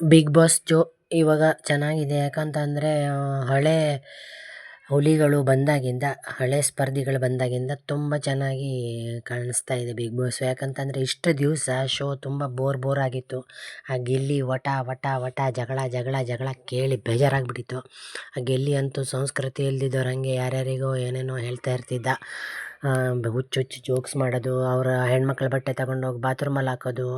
Big boss ಜೋ ಇವಾಗ ಚೆನ್ನಾಗಿದೆ. ಯಾಕಂತಂದರೆ ಹಳೆ ಹುಲಿಗಳು ಬಂದಾಗಿಂದ, ಹಳೆ ಸ್ಪರ್ಧಿಗಳು ಬಂದಾಗಿಂದ ತುಂಬ ಚೆನ್ನಾಗಿ ಕಾಣಿಸ್ತಾ ಇದೆ ಬಿಗ್ ಬಾಸ್ ಯಾಕಂತಂದರೆ, ಇಷ್ಟು ದಿವಸ ಶೋ ತುಂಬ ಬೋರ್ ಬೋರ್ ಆಗಿತ್ತು. ಆ ಗಿಲ್ಲಿ ವಟ ವಟ ವಟ, ಜಗಳ ಜಗಳ ಜಗಳ ಕೇಳಿ ಬೇಜಾರಾಗ್ಬಿಟ್ಟಿತ್ತು. ಆ ಗಿಲ್ಲಿ ಅಂತೂ ಸಂಸ್ಕೃತಿ ಇಲ್ದಿದ್ದವ್ರು ಹಂಗೆ ಯಾರ್ಯಾರಿಗೋ ಏನೇನೋ ಹೇಳ್ತಾ ಇರ್ತಿದ್ದ. ಹುಚ್ಚು ಹುಚ್ಚು ಜೋಕ್ಸ್ ಮಾಡೋದು, ಅವರ ಹೆಣ್ಮಕ್ಳ ಬಟ್ಟೆ ತಗೊಂಡೋಗಿ ಬಾತ್ರೂಮಲ್ಲಿ ಹಾಕೋದು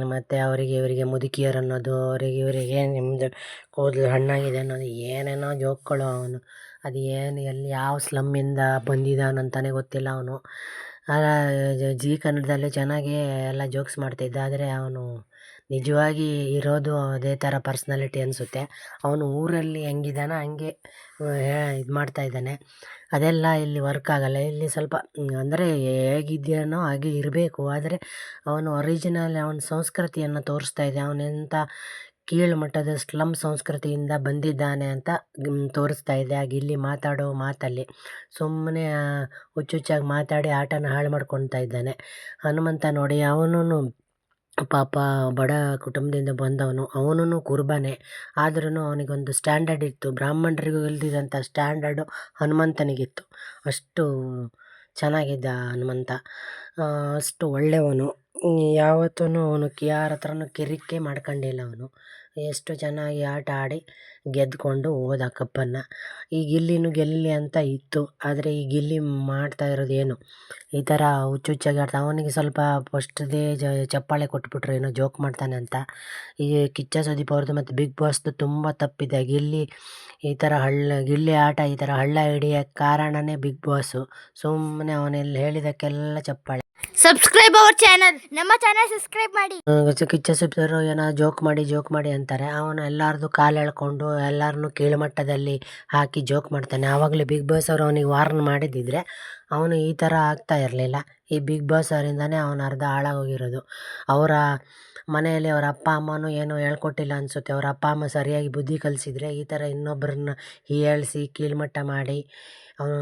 ಮತ್ತು ಅವರಿಗೆ ಇವರಿಗೆ ಮುದುಕಿಯರು ಅನ್ನೋದು, ಅವರಿಗೆ ಇವರಿಗೆ ನಿಮ್ಮದು ಕೂದಲು ಹಣ್ಣಾಗಿದೆ ಅನ್ನೋದು, ಏನೇನೋ ಜೋಕ್ಗಳು ಅವನು. ಅದು ಏನು ಎಲ್ಲಿ, ಯಾವ ಸ್ಲಮ್ಮಿಂದ ಬಂದಿದ್ದಾನಂತಲೇ ಗೊತ್ತಿಲ್ಲ ಅವನು. ಜೀ ಕನ್ನಡದಲ್ಲಿ ಚೆನ್ನಾಗಿ ಎಲ್ಲ ಜೋಕ್ಸ್ ಮಾಡ್ತಿದ್ದ. ಆದರೆ ಅವನು ನಿಜವಾಗಿ ಇರೋದು ಅದೇ ಥರ ಪರ್ಸ್ನಾಲಿಟಿ ಅನಿಸುತ್ತೆ. ಅವನು ಊರಲ್ಲಿ ಹೆಂಗಿದಾನೋ ಹಂಗೆ ಇದು ಮಾಡ್ತಾ ಇದ್ದಾನೆ. ಅದೆಲ್ಲ ಇಲ್ಲಿ ವರ್ಕ್ ಆಗಲ್ಲ. ಇಲ್ಲಿ ಸ್ವಲ್ಪ ಅಂದರೆ ಹೇಗಿದ್ಯಾನೋ ಹಾಗೆ ಇರಬೇಕು. ಆದರೆ ಅವನು ಒರಿಜಿನಲ್ ಅವನ ಸಂಸ್ಕೃತಿಯನ್ನು ತೋರಿಸ್ತಾ ಇದೆ. ಅವನೆಂಥ ಕೀಳು ಮಟ್ಟದ ಸ್ಲಮ್ ಸಂಸ್ಕೃತಿಯಿಂದ ಬಂದಿದ್ದಾನೆ ಅಂತ ತೋರಿಸ್ತಾ ಇದೆ. ಹಾಗೆ ಇಲ್ಲಿ ಮಾತಾಡೋ ಮಾತಲ್ಲಿ ಸುಮ್ಮನೆ ಹುಚ್ಚುಚ್ಚಾಗಿ ಮಾತಾಡಿ ಆಟನ ಹಾಳು ಮಾಡ್ಕೊಳ್ತಾ ಇದ್ದಾನೆ. ಹನುಮಂತ ನೋಡಿ ಅವನೂ ಪಾಪ ಬಡ ಕುಟುಂಬದಿಂದ ಬಂದವನು. ಅವನೂ ಕುರ್ಬಾನೆ. ಆದ್ರೂ ಅವನಿಗೊಂದು ಸ್ಟ್ಯಾಂಡರ್ಡ್ ಇತ್ತು. ಬ್ರಾಹ್ಮಣರಿಗೂ ಇಲ್ದಿದ್ದಂಥ ಸ್ಟ್ಯಾಂಡರ್ಡು ಹನುಮಂತನಿಗಿತ್ತು. ಅಷ್ಟು ಚೆನ್ನಾಗಿದ್ದ ಹನುಮಂತ. ಅಷ್ಟು ಒಳ್ಳೆಯವನು. ಯಾವತ್ತೂ ಅವನು ಯಾರ ಹತ್ರನೂ ಕಿರಿಕೆ ಮಾಡ್ಕೊಂಡಿಲ್ಲ ಅವನು. ಎಷ್ಟು ಚೆನ್ನಾಗಿ ಆಟ ಆಡಿ ಗೆದ್ದುಕೊಂಡು ಹೋದ ಕಪ್ಪನ್ನು. ಈ ಗಿಲ್ಲಿನೂ ಗೆಲ್ಲಿ ಅಂತ ಇತ್ತು. ಆದರೆ ಈ ಗಿಲ್ಲಿ ಮಾಡ್ತಾ ಇರೋದು ಏನು? ಈ ಥರ ಹುಚ್ಚುಚ್ಚಾಗಿ ಆಡ್ತಾ, ಅವನಿಗೆ ಸ್ವಲ್ಪ ಫಸ್ಟ್ದೇ ಚಪ್ಪಾಳೆ ಕೊಟ್ಬಿಟ್ರು, ಏನೋ ಜೋಕ್ ಮಾಡ್ತಾನೆ ಅಂತ. ಈ ಕಿಚ್ಚ ಸುದೀಪ್ ಅವ್ರದ್ದು ಮತ್ತು ಬಿಗ್ ಬಾಸ್ದು ತುಂಬ ತಪ್ಪಿದೆ. ಗಿಲ್ಲಿ ಈ ಥರ ಹಳ್ಳ ಗಿಲ್ಲಿ ಆಟ ಈ ಥರ ಹಳ್ಳ ಹಿಡಿಯೋ ಕಾರಣನೇ ಬಿಗ್ ಬಾಸು ಸುಮ್ಮನೆ ಅವನೆಲ್ಲಿ ಹೇಳಿದಕ್ಕೆಲ್ಲ ಚಪ್ಪಾಳೆ. ಸಬ್ಸ್ಕ್ರೈಬ್ ಅವರ್ ಚಾನಲ್ ನಮ್ಮ ಚಾನಲ್ ಸಬ್ಸ್ಕ್ರೈಬ್ ಮಾಡಿ. ಕಿಚ್ಚ ಸುದೀಪ್ ಏನೋ ಜೋಕ್ ಮಾಡಿ ಜೋಕ್ ಮಾಡಿ ಅಂತಾರೆ. ಅವನು ಎಲ್ಲರದು ಕಾಲು ಎಳ್ಕೊಂಡು ಎಲ್ಲರನ್ನೂ ಕೀಳುಮಟ್ಟದಲ್ಲಿ ಹಾಕಿ ಜೋಕ್ ಮಾಡ್ತಾನೆ. ಆವಾಗಲೇ ಬಿಗ್ ಬಾಸ್ ಅವರು ಅವನಿಗೆ ವಾರ್ನ್ ಮಾಡಿದ್ದಿದ್ರೆ ಅವನು ಈ ಥರ ಆಗ್ತಾ ಇರಲಿಲ್ಲ. ಈ ಬಿಗ್ ಬಾಸ್ ಅವರಿಂದನೇ ಅವನು ಅರ್ಧ ಹಾಳಾಗೋಗಿರೋದು. ಅವರ ಮನೆಯಲ್ಲಿ ಅವರ ಅಪ್ಪ, ಅಮ್ಮನೂ ಏನೂ ಹೇಳ್ಕೊಟ್ಟಿಲ್ಲ ಅನಿಸುತ್ತೆ. ಅವರ ಅಪ್ಪ, ಅಮ್ಮ ಸರಿಯಾಗಿ ಬುದ್ಧಿ ಕಲಿಸಿದ್ರೆ ಈ ಥರ ಇನ್ನೊಬ್ಬರನ್ನ ಹೀಯಾಳಿಸಿ ಕೀಳ್ಮಟ್ಟ ಮಾಡಿ ಅವನು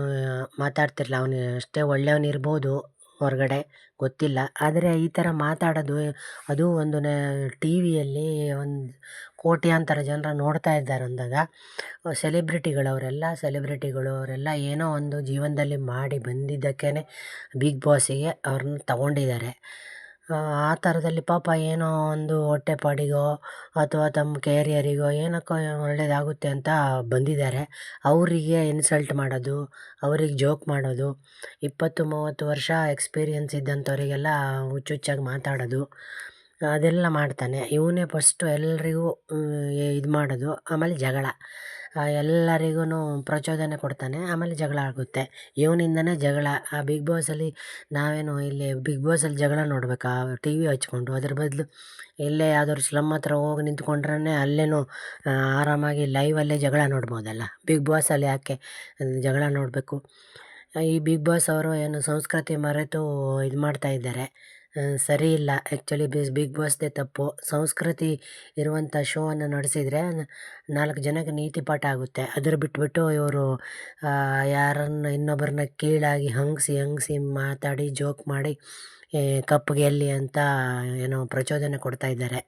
ಮಾತಾಡ್ತಿರಲಿಲ್ಲ. ಅವನು ಅಷ್ಟೇ ಒಳ್ಳೆಯವನಿರ್ಬೋದು. ಹೊರಗಡೆ ಗೊತ್ತಿಲ್ಲ. ಆದರೆ ಈ ಥರ ಮಾತಾಡೋದು, ಅದು ಒಂದು ಟಿ ವಿಯಲ್ಲಿ ಒಂದು ಕೋಟ್ಯಾಂತರ ಜನರು ನೋಡ್ತಾ ಇದ್ದಾರೆ ಅಂದಾಗ ಸೆಲೆಬ್ರಿಟಿಗಳು ಅವರೆಲ್ಲ ಸೆಲೆಬ್ರಿಟಿಗಳು ಅವರೆಲ್ಲ ಏನೋ ಒಂದು ಜೀವನದಲ್ಲಿ ಮಾಡಿ ಬಂದಿದ್ದಕ್ಕೇ ಬಿಗ್ ಬಾಸಿಗೆ ಅವ್ರನ್ನ ತಗೊಂಡಿದ್ದಾರೆ. ಆ ಥರದಲ್ಲಿ ಪಾಪ ಏನೋ ಒಂದು ಹೊಟ್ಟೆಪಾಡಿಗೋ ಅಥವಾ ತಮ್ಮ ಕೆರಿಯರಿಗೋ ಏನಕ್ಕೋ ಒಳ್ಳೆಯದಾಗುತ್ತೆ ಅಂತ ಬಂದಿದ್ದಾರೆ. ಅವರಿಗೆ ಇನ್ಸಲ್ಟ್ ಮಾಡೋದು, ಅವ್ರಿಗೆ ಜೋಕ್ ಮಾಡೋದು, ಇಪ್ಪತ್ತು ಮೂವತ್ತು ವರ್ಷ ಎಕ್ಸ್ಪೀರಿಯನ್ಸ್ ಇದ್ದಂಥವರಿಗೆಲ್ಲ ಹುಚ್ಚುಚ್ಚಾಗಿ ಮಾತಾಡೋದು, ಅದೆಲ್ಲ ಮಾಡ್ತಾನೆ. ಇವನೇ ಫಸ್ಟು ಎಲ್ಲರಿಗೂ ಇದು ಮಾಡೋದು. ಆಮೇಲೆ ಜಗಳ. ಎಲ್ಲರಿಗೂ ಪ್ರಚೋದನೆ ಕೊಡ್ತಾನೆ, ಆಮೇಲೆ ಜಗಳ ಆಗುತ್ತೆ. ಇವನಿಂದನೇ ಜಗಳ. ಆ ಬಿಗ್ ಬಾಸಲ್ಲಿ ನಾವೇನು ಇಲ್ಲಿ ಬಿಗ್ ಬಾಸಲ್ಲಿ ಜಗಳ ನೋಡಬೇಕಾ. ಟಿ ವಿ ಹಚ್ಕೊಂಡು, ಅದ್ರ ಬದಲು ಇಲ್ಲೇ ಯಾವ್ದಾದ್ರು ಸ್ಲಮ್ ಹತ್ರ ಹೋಗಿ ನಿಂತ್ಕೊಂಡ್ರೇ ಅಲ್ಲೇನು ಆರಾಮಾಗಿ ಲೈವಲ್ಲೇ ಜಗಳ ನೋಡ್ಬೋದಲ್ಲ. ಬಿಗ್ ಬಾಸಲ್ಲಿ ಯಾಕೆ ಜಗಳ ನೋಡಬೇಕು? ಈ ಬಿಗ್ ಬಾಸ್ ಅವರು ಏನು ಸಂಸ್ಕೃತಿ ಮರೆತು ಇದು ಮಾಡ್ತಾ ಇದ್ದಾರೆ. ಸರಿ ಇಲ್ಲ. ಆ್ಯಕ್ಚುಲಿ ಬಿಸ್ ಬಿಗ್ ಬಾಸ್ದೇ ತಪ್ಪು. ಸಂಸ್ಕೃತಿ ಇರುವಂಥ ಶೋವನ್ನು ನಡೆಸಿದರೆ ನಾಲ್ಕು ಜನಕ್ಕೆ ನೀತಿ ಪಾಠ ಆಗುತ್ತೆ. ಅದ್ರ ಬಿಟ್ಬಿಟ್ಟು ಇವರು ಯಾರನ್ನ ಇನ್ನೊಬ್ಬರನ್ನ ಕೀಳಾಗಿ ಹಂಗಿಸಿ ಹಂಗಿಸಿ ಮಾತಾಡಿ ಜೋಕ್ ಮಾಡಿ ಕಪ್ಪು ಗೆಲ್ಲಿ ಅಂತ ಏನೋ ಪ್ರಚೋದನೆ ಕೊಡ್ತಾ ಇದ್ದಾರೆ.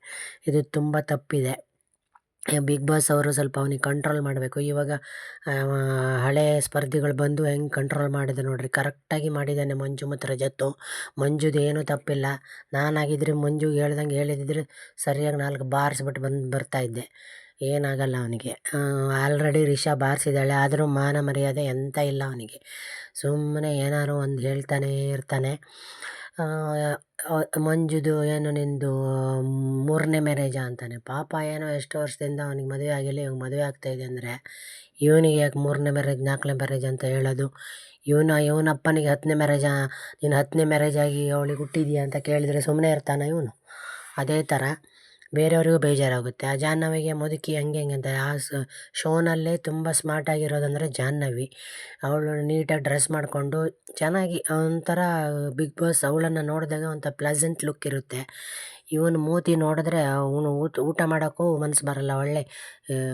ಇದು ತುಂಬ ತಪ್ಪಿದೆ. ಬಿಗ್ ಬಾಸ್ ಅವರು ಸ್ವಲ್ಪ ಅವ್ನಿಗೆ ಕಂಟ್ರೋಲ್ ಮಾಡಬೇಕು. ಇವಾಗ ಹಳೆ ಸ್ಪರ್ಧಿಗಳು ಬಂದು ಹೆಂಗೆ ಕಂಟ್ರೋಲ್ ಮಾಡಿದೆ ನೋಡಿರಿ. ಕರೆಕ್ಟಾಗಿ ಮಾಡಿದ್ದಾನೆ ಮಂಜು ಮತ್ತು ರಜತ್ತು ಮಂಜುದು ಏನೂ ತಪ್ಪಿಲ್ಲ. ನಾನಾಗಿದ್ದರೆ ಮಂಜುಗೆ ಹೇಳ್ದಂಗೆ ಹೇಳಿದಿದ್ರೆ ಸರಿಯಾಗಿ ನಾಲ್ಕು ಬಾರಿಸ್ಬಿಟ್ಟು ಬಂದು ಬರ್ತಾಯಿದ್ದೆ ಏನಾಗಲ್ಲ ಅವನಿಗೆ. ಆಲ್ರೆಡಿ ರಿಷಾ ಬಾರಿಸಿದ್ದಾಳೆ. ಆದರೂ ಮಾನ ಮರ್ಯಾದೆ ಎಂಥ ಇಲ್ಲ ಅವನಿಗೆ. ಸುಮ್ಮನೆ ಏನಾದ್ರು ಒಂದು ಹೇಳ್ತಾನೇ ಇರ್ತಾನೆ. ಮಂಜುದು ಏನು ನಿನ್ನದು ಮೂರನೇ ಮ್ಯಾರೇಜಾ ಅಂತಾನೆ. ಪಾಪ ಏನೋ ಎಷ್ಟು ವರ್ಷದಿಂದ ಅವನಿಗೆ ಮದುವೆ ಆಗಿಲ್ಲ ಇವಾಗ ಮದುವೆ ಆಗ್ತಾಯಿದೆ ಅಂದರೆ ಇವನಿಗೆ ಯಾಕೆ ಮೂರನೇ ಮ್ಯಾರೇಜ್ ನಾಲ್ಕನೇ ಮ್ಯಾರೇಜ್ ಅಂತ ಹೇಳೋದು? ಇವನ ಇವನ ಅಪ್ಪನಿಗೆ ಹತ್ತನೇ ಮ್ಯಾರೇಜಾ ನೀನು ಹತ್ತನೇ ಮ್ಯಾರೇಜ್ ಆಗಿ ಅವಳಿಗೆ ಹುಟ್ಟಿದ್ಯಾ ಅಂತ ಕೇಳಿದರೆ ಸುಮ್ಮನೆ ಇರ್ತಾನಾ ಇವನು? ಅದೇ ಥರ ಬೇರೆಯವ್ರಿಗೂ ಬೇಜಾರಾಗುತ್ತೆ. ಆ ಜಾಹ್ನವಿಗೆ ಮುದುಕಿ ಹಂಗೆ ಹೆಂಗೆ ಅಂತ, ಆ ಶೋನಲ್ಲೇ ತುಂಬ ಸ್ಮಾರ್ಟಾಗಿರೋದಂದರೆ ಜಾಹ್ನವಿ. ಅವಳು ನೀಟಾಗಿ ಡ್ರೆಸ್ ಮಾಡಿಕೊಂಡು ಚೆನ್ನಾಗಿ ಒಂಥರ ಬಿಗ್ ಬಾಸ್ ಅವಳನ್ನು ನೋಡಿದಾಗ ಒಂಥರ ಪ್ಲಸೆಂಟ್ ಲುಕ್ ಇರುತ್ತೆ. ಇವನು ಮೂತಿ ನೋಡಿದ್ರೆ ಅವನು ಊಟ ಊಟ ಮಾಡೋಕ್ಕೂ ಮನಸ್ಸು ಬರೋಲ್ಲ. ಒಳ್ಳೆ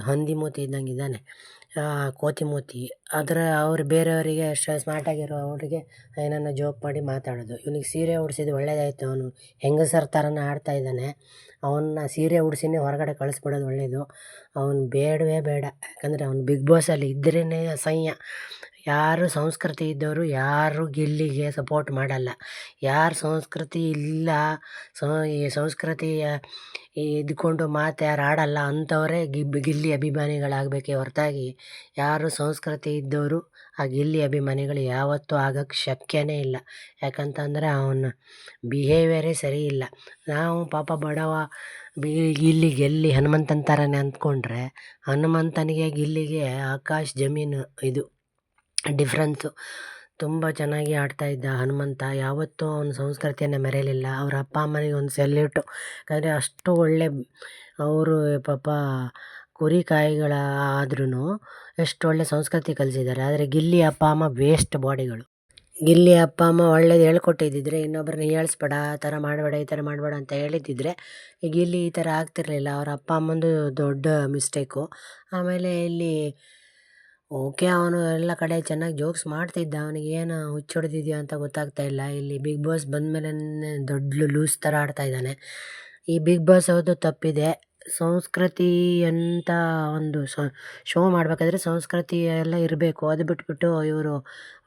ಹಂದಿ ಮೂತಿ ಇದ್ದಂಗೆ ಇದ್ದಾನೆ. ಕೋತಿ ಮೂತಿ. ಆದರೆ ಅವ್ರು ಬೇರೆಯವರಿಗೆ ಅಷ್ಟು ಸ್ಮಾರ್ಟಾಗಿರೋ ಅವರಿಗೆ ಏನನ್ನ ಜೋಕ್ ಮಾಡಿ ಮಾತಾಡೋದು. ಇವನಿಗೆ ಸೀರೆ ಉಡ್ಸಿದ್ದು ಒಳ್ಳೇದಾಯಿತು. ಅವನು ಹೆಂಗಸರ ಥರನೇ ಆಡ್ತಾ ಇದ್ದಾನೆ. ಅವನ್ನ ಸೀರೆ ಉಡ್ಸಿನೇ ಹೊರಗಡೆ ಕಳಿಸ್ಬಿಡೋದು ಒಳ್ಳೆಯದು ಅವ್ನು ಬೇಡವೇ ಬೇಡ. ಯಾಕಂದರೆ ಅವ್ನು ಬಿಗ್ ಬಾಸಲ್ಲಿ ಇದ್ರೇ ಅಸಹ್ಯ. ಯಾರು ಸಂಸ್ಕೃತಿ ಇದ್ದವರು ಯಾರು ಗಿಲ್ಲಿಗೆ ಸಪೋರ್ಟ್ ಮಾಡಲ್ಲ. ಯಾರು ಸಂಸ್ಕೃತಿ ಇಲ್ಲ ಈ ಸಂಸ್ಕೃತಿಯ ಇದ್ಕೊಂಡು ಮಾತು ಯಾರು ಆಡಲ್ಲ ಅಂಥವರೇ ಗಿಬ್ ಗಿಲ್ಲಿ ಅಭಿಮಾನಿಗಳಾಗಬೇಕೇ ಹೊರತಾಗಿ ಯಾರು ಸಂಸ್ಕೃತಿ ಇದ್ದವರು ಆ ಗಿಲ್ಲಿ ಅಭಿಮಾನಿಗಳು ಯಾವತ್ತೂ ಆಗಕ್ಕೆ ಶಕ್ಯನೇ ಇಲ್ಲ. ಯಾಕಂತಂದರೆ ಅವನ ಬಿಹೇವಿಯರೇ ಸರಿ ಇಲ್ಲ. ನಾವು ಪಾಪ ಬಡವ, ಬಿ, ಗಿಲ್ಲಿ, ಗೆಲ್ಲಿ ಹನುಮಂತನ ಥರನೇ ಅಂದ್ಕೊಂಡ್ರೆ ಹನುಮಂತನಿಗೆ, ಗಿಲ್ಲಿಗೆ ಆಕಾಶ ಜಮೀನು ಇದು. ಡಿಫ್ರೆನ್ಸು ತುಂಬ ಚೆನ್ನಾಗಿ ಆಡ್ತಾ ಇದ್ದ ಹನುಮಂತ. ಯಾವತ್ತೂ ಅವನ ಸಂಸ್ಕೃತಿಯನ್ನು ಮೆರೆಯಲಿಲ್ಲ. ಅವ್ರ ಅಪ್ಪ, ಅಮ್ಮನಿಗೆ ಒಂದು ಸೆಲ್ಯೂಟು. ಯಾಕಂದರೆ ಅಷ್ಟು ಒಳ್ಳೆ ಅವರು ಪಾಪ ಕುರಿ ಕಾಯಿಗಳ ಆದ್ರೂ ಎಷ್ಟು ಒಳ್ಳೆ ಸಂಸ್ಕೃತಿ ಕಲಿಸಿದ್ದಾರೆ. ಆದರೆ ಗಿಲ್ಲಿ, ಅಪ್ಪ, ಅಮ್ಮ ವೇಸ್ಟ್ ಬಾಡಿಗಳು ಗಿಲ್ಲಿ, ಅಪ್ಪ, ಅಮ್ಮ ಒಳ್ಳೇದು ಹೇಳ್ಕೊಟ್ಟಿದ್ದಿದ್ರೆ ಇನ್ನೊಬ್ಬರನ್ನ ಹೇಳಿಸ್ಬೇಡ, ಆ ಥರ ಮಾಡಬೇಡ, ಈ ಥರ ಮಾಡಬೇಡ ಅಂತ ಹೇಳಿದ್ದಿದ್ರೆ ಈಗ ಗಿಲ್ಲಿ ಈ ಥರ ಆಗ್ತಿರಲಿಲ್ಲ. ಅವ್ರ ಅಪ್ಪ, ಅಮ್ಮಂದು ದೊಡ್ಡ ಮಿಸ್ಟೇಕು ಆಮೇಲೆ ಇಲ್ಲಿ ಓಕೆ, ಅವನು ಎಲ್ಲ ಕಡೆ ಚೆನ್ನಾಗಿ ಜೋಕ್ಸ್ ಮಾಡ್ತಿದ್ದ. ಅವನಿಗೆ ಏನು ಹುಚ್ಚು ಹೊಡೆದಿದ್ಯೋ ಅಂತ ಗೊತ್ತಾಗ್ತಾ ಇಲ್ಲ. ಇಲ್ಲಿ ಬಿಗ್ ಬಾಸ್ ಬಂದಮೇಲೆ ದೊಡ್ಡ ಲೂಸ್ ಥರ ಆಡ್ತಾ ಇದ್ದಾನೆ. ಈ ಬಿಗ್ ಬಾಸ್ ಅವ್ರದ್ದು ತಪ್ಪಿದೆ. ಸಂಸ್ಕೃತಿ ಅಂತ ಒಂದು ಶೋ ಮಾಡಬೇಕಾದ್ರೆ ಸಂಸ್ಕೃತಿ ಎಲ್ಲ ಇರಬೇಕು. ಅದು ಬಿಟ್ಬಿಟ್ಟು ಇವರು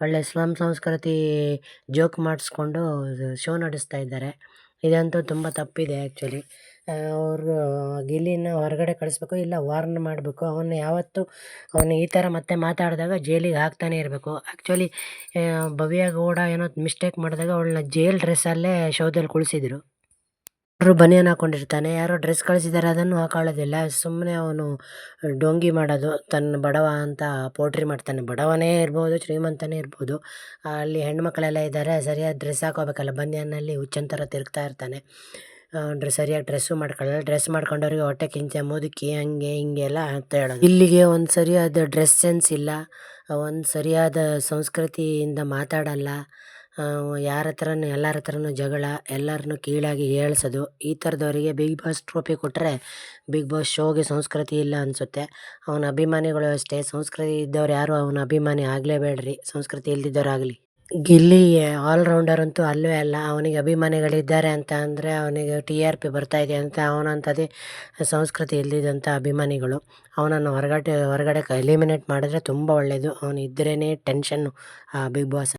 ಒಳ್ಳೆ ಸ್ಲಮ್ ಸಂಸ್ಕೃತಿ ಜೋಕ್ ಮಾಡಿಸ್ಕೊಂಡು ಶೋ ನಡೆಸ್ತಾ ಇದ್ದಾರೆ. ಇದಂತೂ ತುಂಬ ತಪ್ಪಿದೆ ಆ್ಯಕ್ಚುಲಿ ಅವರು ಗಿಲ್ಲಿನ ಹೊರಗಡೆ ಕಳಿಸ್ಬೇಕು, ಇಲ್ಲ ವಾರ್ನ್ ಮಾಡಬೇಕು. ಅವನ್ನ ಯಾವತ್ತೂ, ಅವನು ಈ ಥರ ಮತ್ತೆ ಮಾತಾಡಿದಾಗ ಜೈಲಿಗೆ ಹಾಕ್ತಾನೆ ಇರಬೇಕು. ಆ್ಯಕ್ಚುಲಿ ಭವ್ಯ ಗೌಡ ಏನೋ ಮಿಸ್ಟೇಕ್ ಮಾಡಿದಾಗ ಅವಳನ್ನ ಜೈಲ್ ಡ್ರೆಸ್ಸಲ್ಲೇ ಶೋದಲ್ಲಿ ಕುಳಿಸಿದ್ರು. ಅವರು ಬನಿಯನ್ ಹಾಕೊಂಡಿರ್ತಾನೆ, ಯಾರೋ ಡ್ರೆಸ್ ಕಳಿಸಿದ್ದಾರೆ ಅದನ್ನು ಹಾಕೊಳ್ಳೋದಿಲ್ಲ. ಸುಮ್ಮನೆ ಅವನು ಡೋಂಗಿ ಮಾಡೋದು, ತನ್ನ ಬಡವ ಅಂತ ಪೋಟ್ರಿ ಮಾಡ್ತಾನೆ. ಬಡವನೇ ಇರ್ಬೋದು, ಶ್ರೀಮಂತನೇ ಇರ್ಬೋದು. ಅಲ್ಲಿ ಹೆಣ್ಮಕ್ಳೆಲ್ಲ ಇದ್ದಾರೆ, ಸರಿಯಾದ ಡ್ರೆಸ್ ಹಾಕೋಬೇಕಲ್ಲ. ಬನಿಯನ್ನಲ್ಲಿ ಹುಚ್ಚನ್ ಥರ ತಿರುಗ್ತಾ ಇರ್ತಾನೆ. ಡ್ರೆಸ್ ಸರಿಯಾಗಿ ಡ್ರೆಸ್ಸು ಮಾಡ್ಕೊಳ್ಳಲ್ಲ. ಡ್ರೆಸ್ ಮಾಡ್ಕೊಂಡವ್ರಿಗೆ ಹೊಟ್ಟೆ ಕಿಂಚ ಮುದುಕಿ ಹಂಗೆ ಹಿಂಗೆ ಎಲ್ಲ ಅಂತ ಹೇಳೋದು. ಇಲ್ಲಿಗೆ ಒಂದು ಸರಿಯಾದ ಡ್ರೆಸ್ ಸೆನ್ಸ್ ಇಲ್ಲ, ಒಂದು ಸರಿಯಾದ ಸಂಸ್ಕೃತಿಯಿಂದ ಮಾತಾಡಲ್ಲ. ಯಾರ ಹತ್ರನೂ, ಎಲ್ಲರ ಹತ್ರನು ಜಗಳ ಎಲ್ಲರನ್ನು ಕೀಳಾಗಿ ಹೇಳ್ಸೋದು, ಈ ಥರದವರಿಗೆ ಬಿಗ್ ಬಾಸ್ ಟ್ರೋಫಿ ಕೊಟ್ಟರೆ ಬಿಗ್ ಬಾಸ್ ಶೋಗೆ ಸಂಸ್ಕೃತಿ ಇಲ್ಲ ಅನಿಸುತ್ತೆ. ಅವನ ಅಭಿಮಾನಿಗಳು ಅಷ್ಟೇ, ಸಂಸ್ಕೃತಿ ಇದ್ದವ್ರು ಯಾರು ಅವನ ಅಭಿಮಾನಿ ಆಗಲೇಬೇಡ್ರಿ, ಸಂಸ್ಕೃತಿ ಇಲ್ದಿದ್ದವರಾಗಲಿ ಗಿಲ್ಲಿ ಆಲ್ರೌಂಡರ್ ಅಂತೂ ಅಲ್ಲವೇ ಅಲ್ಲ, ಅವನಿಗೆ ಅಭಿಮಾನಿಗಳಿದ್ದಾರೆ ಅಂತ ಅಂದರೆ ಅವನಿಗೆ ಟಿ ಆರ್ ಪಿ ಬರ್ತಾಯಿದೆ ಅಂತ, ಅವನಂಥದ್ದೇ ಸಂಸ್ಕೃತಿ ಇಲ್ಲದಿದ್ದಂಥ ಅಭಿಮಾನಿಗಳು. ಅವನನ್ನು ಹೊರಗಡೆ ಹೊರಗಡೆ ಎಲಿಮಿನೇಟ್ ಮಾಡಿದ್ರೆ ತುಂಬ ಒಳ್ಳೆಯದು ಅವನು ಟೆನ್ಷನ್ನು ಆ ಬಿಗ್ ಬಾಸ್